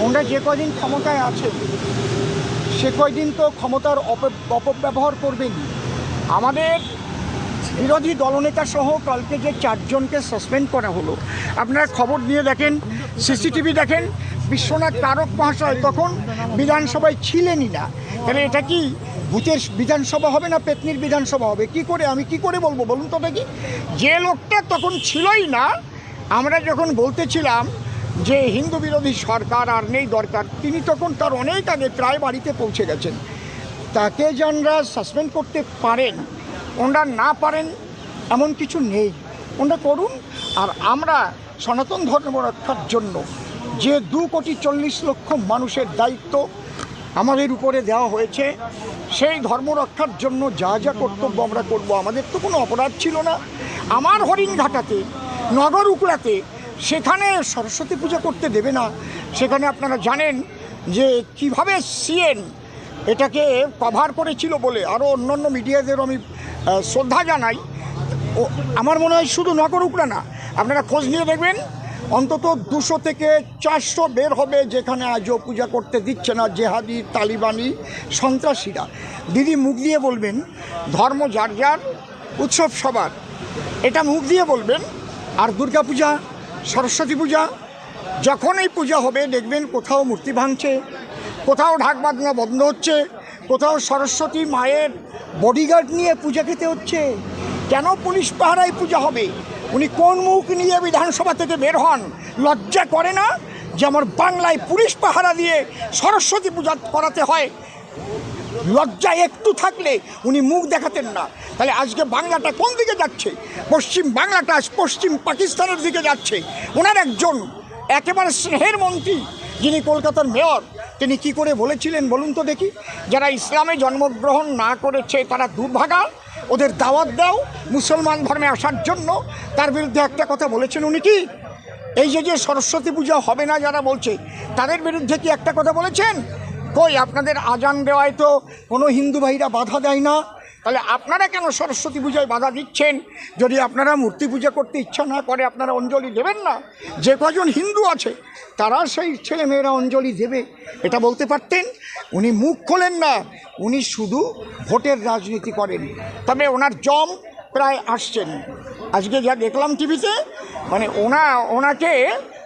ওনারা যে কদিন ক্ষমতায় আছে, সে কয়দিন তো ক্ষমতার অপ- অপব্যবহার করবেন আমাদের বিরোধী দলনেতা সহ কালকে যে চারজনকে সাসপেন্ড করা হলো, আপনারা খবর দিয়ে দেখেন, সিসিটিভি দেখেন, বিশ্বনাথ তারক মহাশয় তখন বিধানসভায় ছিলেনই না। তাহলে এটা কি ভূতের বিধানসভা হবে না পেতনির বিধানসভা হবে? কি করে, আমি কি করে বলব? বলুন তো দেখি। যে লোকটা তখন ছিলই না, আমরা যখন বলতেছিলাম যে হিন্দু বিরোধী সরকার আর নেই দরকার, তিনি তখন তার অনেক আগে প্রায় বাড়িতে পৌঁছে গেছেন। তাকে যারা সাসপেন্ড করতে পারেন, ওনারা না পারেন এমন কিছু নেই। ওনারা করুন, আর আমরা সনাতন ধর্ম রক্ষার জন্য যে দু কোটি চল্লিশ লক্ষ মানুষের দায়িত্ব আমাদের উপরে দেওয়া হয়েছে, সেই ধর্ম রক্ষার জন্য যা যা কর্তব্য আমরা করব, আমাদের তো কোনো অপরাধ ছিল না। আমার হরিণঘাটাতে, নগর উকড়াতে সেখানে সরস্বতী পূজা করতে দেবে না। সেখানে আপনারা জানেন যে কীভাবে সিএন এটাকে কভার করেছিল বলে আরও অন্যান্য মিডিয়াদের আমি শ্রদ্ধা জানাই। আমার মনে হয় শুধু নগরুকরা না, আপনারা খোঁজ নিয়ে দেখবেন, অন্তত দুশো থেকে চারশো বের হবে যেখানে আজও পূজা করতে দিচ্ছে না জেহাদি, তালিবানি সন্ত্রাসীরা। দিদি, মুখ দিয়ে বলবেন, ধর্ম যার যার, উৎসব সবার। এটা মুখ দিয়ে বলবেন, আর দুর্গা পূজা সরস্বতী পূজা। যখন এই পূজা হবে, দেখবেন কোথাও মূর্তি ভাঙছে, কোথাও ঢাক বাঁধনা বন্ধ হচ্ছে, কোথাও সরস্বতী মায়ের বডিগার্ড নিয়ে পূজা খেতে হচ্ছে। কেন পুলিশ পাহারায় পূজা হবে? উনি কোন মুখ নিয়ে বিধানসভা থেকে বের হন? লজ্জা করে না যে আমার বাংলায় পুলিশ পাহারা দিয়ে সরস্বতী পূজা করাতে হয়? লজ্জা একটু থাকলে উনি মুখ দেখাতেন না। তাহলে আজকে বাংলাটা কোন দিকে যাচ্ছে? পশ্চিম বাংলাটা পশ্চিম পাকিস্তানের দিকে যাচ্ছে। ওনার একজন একেবারে স্নেহের মন্ত্রী, যিনি কলকাতার মেয়র, তিনি কি করে বলেছিলেন বলুন তো দেখি? যারা ইসলামে জন্মগ্রহণ না করেছে, তারা দুর্ভাগা। ওদের দাওয়াত দাও, মুসলমান ধর্মে আসার জন্য। তার বিরুদ্ধে একটা কথা বলেছেন উনি কি? এই যে যে সরস্বতী পূজা হবে না যারা বলছে, তাদের বিরুদ্ধে কি একটা কথা বলেছেন? কই, আপনাদের আজান দেওয়ায় তো কোনো হিন্দু ভাইরা বাধা দেয় না। তাহলে আপনারা কেন সরস্বতী পূজায় বাধা দিচ্ছেন? যদি আপনারা মূর্তি পূজা করতে ইচ্ছা না করে, আপনারা অঞ্জলি দেবেন না। যে কজন হিন্দু আছে, তারা সেই ছেলে মেয়েরা অঞ্জলি দেবে। এটা বলতে পারতেন? উনি মুখ খোলেন না, উনি শুধু ভোটের রাজনীতি করেন। তবে ওনার জম প্রায় আসছেন। আজকে যা দেখলাম টিভিতে মানে ওনা, ওনাকে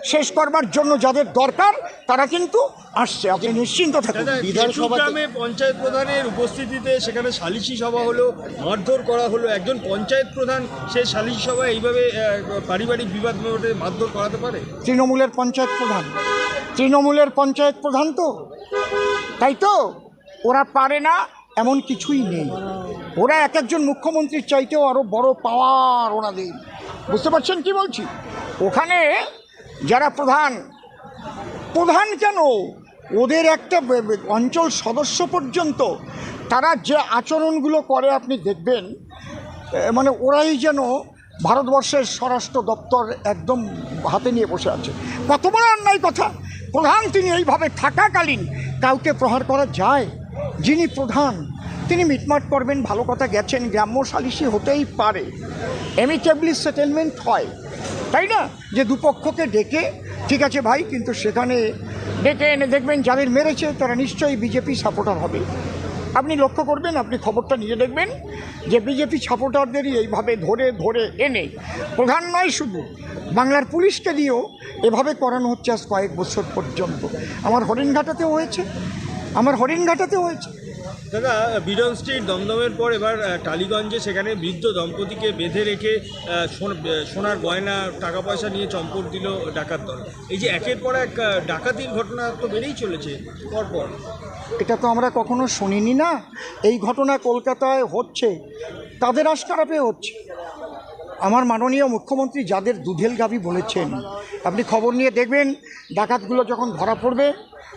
শেষ করবার জন্য যাদের দরকার তারা কিন্তু আসছে। আপনি নিশ্চিন্ত থাকুন। বিধানসভাতে- গ্রামে পঞ্চায়েত প্রধানের উপস্থিতিতে সেখানে সালিশি সভা হলো মারধর করা হলো। একজন পঞ্চায়েত প্রধান সে সালিশি সভায় এইভাবে পারিবারিক বিবাদ মেটাতে মারধর করাতে পারে? তৃণমূলের পঞ্চায়েত প্রধান। তৃণমূলের পঞ্চায়েত প্রধান তো। তাই তো ওরা পারে না এমন কিছুই নেই। ওরা এক একজন মুখ্যমন্ত্রীর চাইতেও আরও বড় পাওয়ার ওনাদের। বুঝতে পারছেন কি বলছি? ওখানে যারা প্রধান প্রধান কেন? ওদের একটা অঞ্চল সদস্য পর্যন্ত তারা যে আচরণগুলো করে আপনি দেখবেন মানে ওরাই যেন ভারতবর্ষের স্বরাষ্ট্র দপ্তর একদম হাতে নিয়ে বসে আছে। কত বড় অন্যায় কথা! প্রধান তিনি এইভাবে থাকাকালীন কাউকে প্রহার করা যায়? যিনি প্রধান, তিনি মিটমাট করবেন, ভালো কথা গেছেন, গ্রাম্য সালিসি হতেই পারে। এমিকেবলি সেটেলমেন্ট হয়। তাই না? যে দুপক্ষকে ডেকে, ঠিক আছে ভাই, কিন্তু সেখানে ডেকে এনে দেখবেন যাদের মেরেছে, তারা নিশ্চয়ই বিজেপি সাপোর্টার হবে। আপনি লক্ষ্য করবেন, আপনি খবরটা নিজে দেখবেন, যে বিজেপি সাপোর্টারদেরই এইভাবে ধরে ধরে এনে, প্রধান নয় শুধু, বাংলার পুলিশকে দিয়েও এভাবে করানো হচ্ছে আজ কয়েক বছর পর্যন্ত। আমার হরিণঘাটাতেও হয়েছে, আমার হরিণঘাটাতেও হয়েছে। দাদা, বিডন স্ট্রিট দমদমের পর এবার টালিগঞ্জে সেখানে বৃদ্ধ দম্পতিকে বেঁধে রেখে সোন- সোনার গয়না টাকা পয়সা নিয়ে চম্পট দিল ডাকাত দল। এই যে একের পর এক ডাকাতির ঘটনা তো বেড়েই চলেছে, পরপর। এটা তো আমরা কখনো শুনিনি না। এই ঘটনা কলকাতায় হচ্ছে, তাদের আশকারাপে হচ্ছে। আমার মাননীয় মুখ্যমন্ত্রী যাদের দুধেল গাভী বলেছেন, আপনি খবর নিয়ে দেখবেন, ডাকাতগুলো যখন ধরা পড়বে,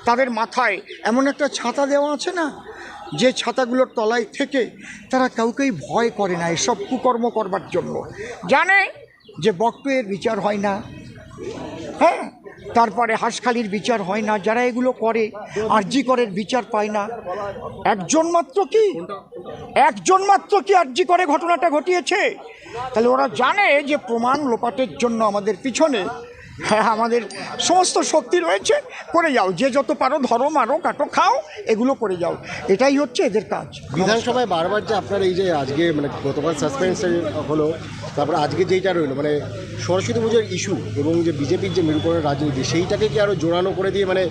তাদের মাথায় এমন একটা ছাতা দেওয়া আছে না যে ছাতাগুলোর তলায় থেকে তারা কাউকেই ভয় করে না এসব কুকর্ম করবার জন্য। জানে যে বক্তব্যের বিচার হয় না। হ্যাঁ? তারপরে হাঁসখালির বিচার হয় না যারা এগুলো করে আরজি করের বিচার পায় না। একজন মাত্র কি? একজন মাত্র কি আরজি করে ঘটনাটা ঘটিয়েছে? তাহলে ওরা জানে যে প্রমাণ লোপাটের জন্য আমাদের পিছনে হ্যাঁ আমাদের সমস্ত শক্তি রয়েছে করে যাও। যে যত পারো ধরো মারো কাটো খাও এগুলো করে যাও। এটাই হচ্ছে এদের কাজ। বিধানসভায় বারবার যে আপনার এই যে আজকে মানে গতকাল সাসপেন্স হলো তারপরে আজকে যেইটা রইল মানে সরস্বতী পুজোর ইস্যু এবং যে বিজেপির যে মেরুকরণের রাজনীতি সেইটাকে কি আরও জোরানো করে দিয়ে মানে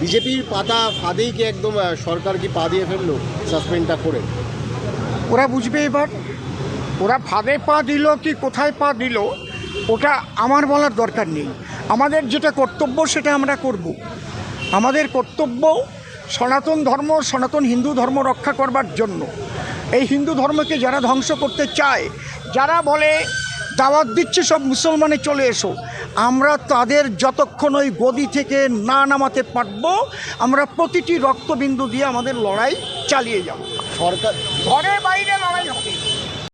বিজেপির পাতা ফাঁদেই কি একদম সরকার কি পা দিয়ে ফেলল সাসপেন্ডটা করে? ওরা বুঝবে এবার। ওরা ফাঁদে পা দিল কি কোথায় পা দিল ওটা আমার বলার দরকার নেই। আমাদের যেটা কর্তব্য সেটা আমরা করব। আমাদের কর্তব্য সনাতন ধর্ম সনাতন হিন্দু ধর্ম রক্ষা করবার জন্য। এই হিন্দু ধর্মকে যারা ধ্বংস করতে চায় যারা বলে দাওয়াত দিচ্ছে সব মুসলমানে চলে এসো আমরা তাদের যতক্ষণ ওই গদি থেকে না নামাতে পারব আমরা প্রতিটি রক্তবিন্দু দিয়ে আমাদের লড়াই চালিয়ে যাব। সরকার ঘরে বাইরে লড়াই হবে।